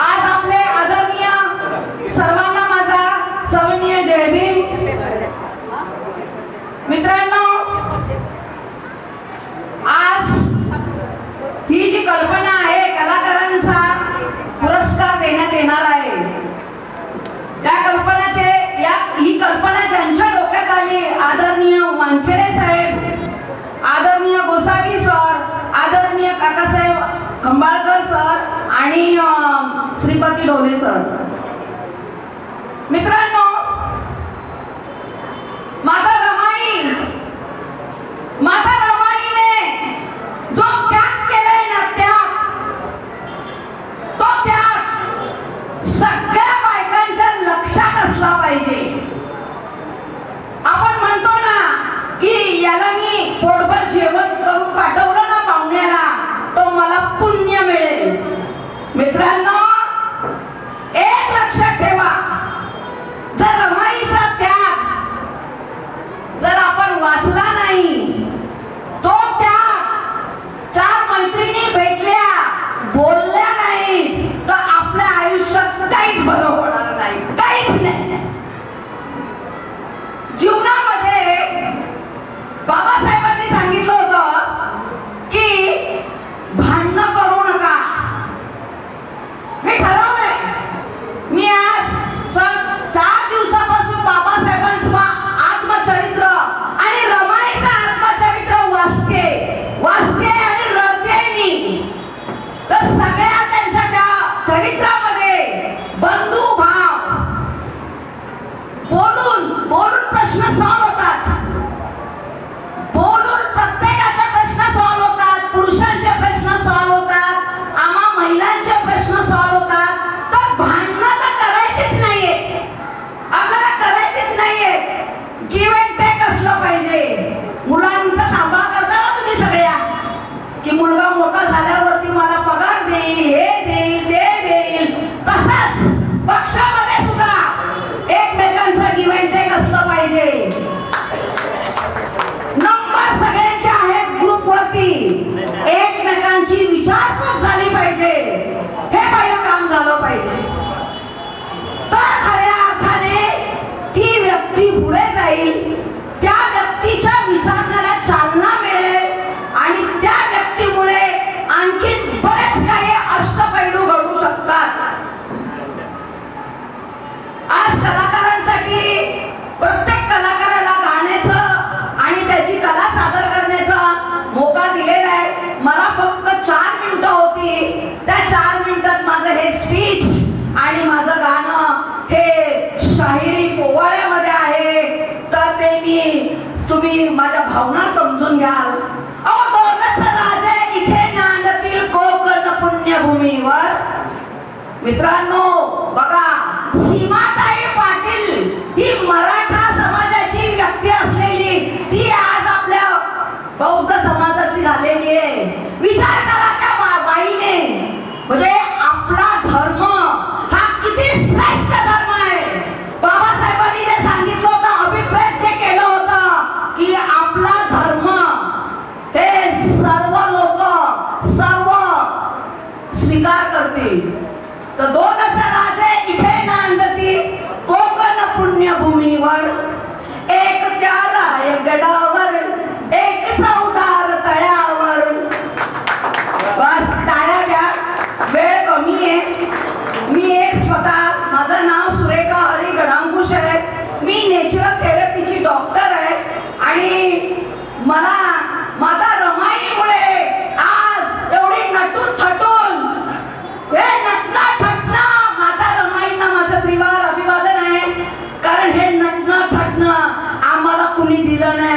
आज आपले आदरणीय सर्वांना माझा सविनय जय मित्रांनो श्रीपती ढोले सर. मित्रांनो माता रमाई माता रमाईने जो त्याग केलाय ना त्याग तो त्याग सगळ्या बायकांच्या लक्षात असला पाहिजे. आपण म्हणतो ना की याला मी पोटभर जेवण कलाकारांसाठी प्रत्येक कलाकाराला गाण्याचं आणि त्याची कला सादर करण्याचा मोका दिलेला आहे. मला फक्त चार मिनिटं होती. त्या चार मिनिटात माझं हे स्पीच आणि माझं गाणं हे शाहिरी पोवाड्यामध्ये आहे. तर ते मी तुम्ही माझ्या भावना समजून घ्याल. अहो दोनच राजे इथे नांदतील कोकण पुण्यभूमीवर. मित्रांनो बघा सीमाताई पाटील ही मराठा समाजाची व्यक्ती असलेली ती आज आपल्या बौद्ध समाजाची झालेली आहे. विचार करा त्या बाईने. म्हणजे आपला धर्म हा किती श्रेष्ठ धर्म आहे. बाबासाहेबांनी जे सांगितलं होतं अभिप्रेत जे केलं होतं की आपला धर्म हे सर्व लोक सर्व स्वीकार करतील. तर दोन বেটা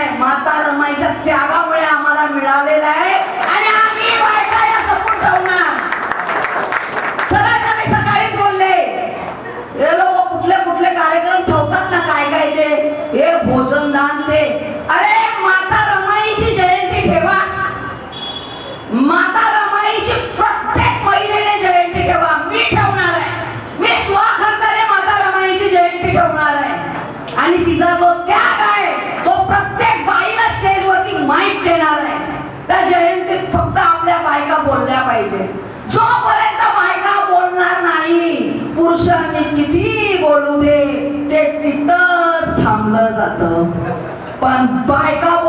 आहे. माता रमाईच्या त्यागामुळे आम्हाला मिळालेलं आहे. आणि आम्ही बायका या जपून ठेवणार. मी सकाळीच बोलले. हे लोक कुठले कुठले कार्यक्रम ठेवतात ना? काय काय ते? हे भोजनदान ते. बोलू दे ते तिथंच थांबलं जातं. पण बायका